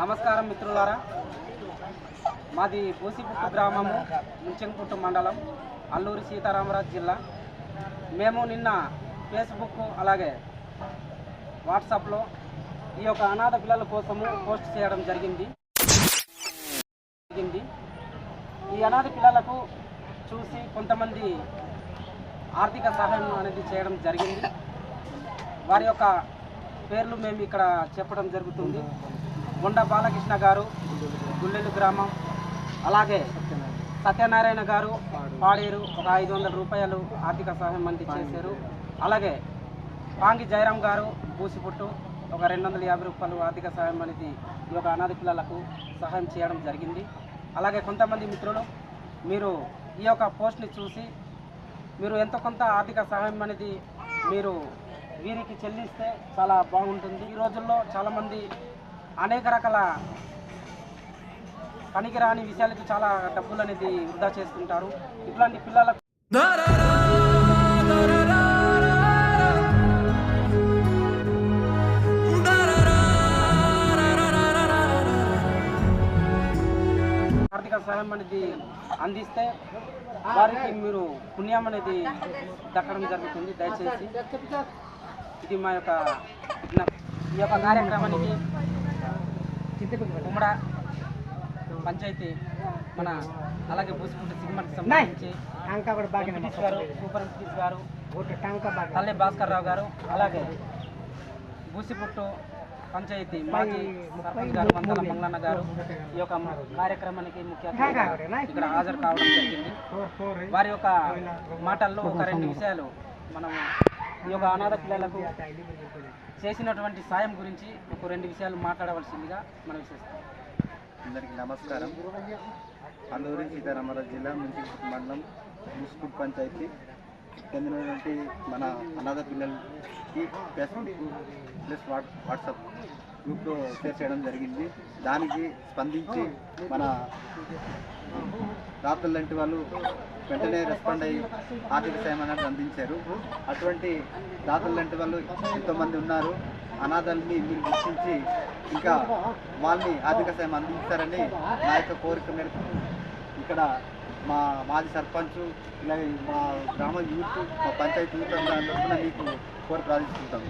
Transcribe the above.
నమస్కారం మిత్రులారా. మాది పూసిపుట్టు గ్రామము ముంచెంకుట్టు మండలం అల్లూరి సీతారామరాజు జిల్లా. మేము నిన్న ఫేస్బుక్ అలాగే వాట్సాప్లో ఈ యొక్క అనాథ పిల్లల కోసము పోస్ట్ చేయడం జరిగింది. జరిగింది. ఈ అనాథ పిల్లలకు చూసి కొంతమంది ఆర్థిక సహాయం అనేది చేయడం జరిగింది. వారి యొక్క పేర్లు మేము ఇక్కడ చెప్పడం జరుగుతుంది. కొండ బాలకృష్ణ గారు గుల్లెలు గ్రామం అలాగే సత్యనారాయణ గారు పాడేరు ఒక ఐదు వందల రూపాయలు ఆర్థిక సహాయం మంది చేశారు. అలాగే పాంగి జయరాం గారు బూసిపుట్టు ఒక రెండు వందల యాభై రూపాయలు ఆర్థిక సహాయం అనేది ఈ యొక్క అనాథ పిల్లలకు సహాయం చేయడం జరిగింది. అలాగే కొంతమంది మిత్రులు మీరు ఈ యొక్క పోస్ట్ని చూసి మీరు ఎంత కొంత ఆర్థిక సహాయం అనేది మీరు వీరికి చెల్లిస్తే చాలా బాగుంటుంది. ఈ రోజుల్లో చాలామంది అనేక రకాల పనికిరాని విషయాలకు చాలా డబ్బులు అనేది వృధా చేస్తుంటారు. ఇట్లాంటి పిల్లలకు ఆర్థిక సహాయం అనేది అందిస్తే వారికి మీరు పుణ్యం అనేది దక్కడం జరుగుతుంది. దయచేసి ఇది మా యొక్క ఈ యొక్క కార్యక్రమానికి ఉమ్మడ పంచాయతీ మన అలాగే బూసిపుట్టు సిగ్మర్కి సంబంధించి ఎంపీటీసీ గారు సూపర్ ఎంపీటీసీ గారు తల్లి భాస్కర్ రావు గారు అలాగే బూసిపుట్టు పంచాయతీ మాజీ సర్పంచ్ గారు మంతల మంగళన్న గారు ఈ యొక్క కార్యక్రమానికి ముఖ్య ఇక్కడ హాజరు కావడం జరిగింది. వారి యొక్క మాటల్లో ఒక రెండు విషయాలు మనం ఈ యొక్క అనాథ పిల్లలకు చేసినటువంటి సాయం గురించి ఒక రెండు విషయాలు మాట్లాడవలసిందిగా మనం చేస్తాం. అందరికీ నమస్కారం. అల్లూరి సీతారామరాజు జిల్లా ముంచిపూట్ మండలం ముస్కుట్ పంచాయతీ. చెందినటువంటి మన అనాథ పిల్లలకి ఫేస్బుక్ ప్లస్ వాట్ వాట్సాప్ గ్రూప్లో షేర్ చేయడం జరిగింది. దానికి స్పందించి మన రాత్రులు లాంటి వాళ్ళు వెంటనే రెస్పాండ్ అయ్యి ఆర్థిక సాయం అనేది అందించారు. అటువంటి దాతలు లాంటి వాళ్ళు ఎంతోమంది ఉన్నారు. అనాథల్ని మీరు గుర్తించి ఇంకా వాళ్ళని ఆర్థిక సాయం అందించారని నా యొక్క కోరిక మేరకు ఇక్కడ మా మాజీ సర్పంచ్ ఇలాగే మా గ్రామ యూత్ మా పంచాయతీ యూత్ అందరూ మీకు కోరిక ప్రార్థిస్తుంటాం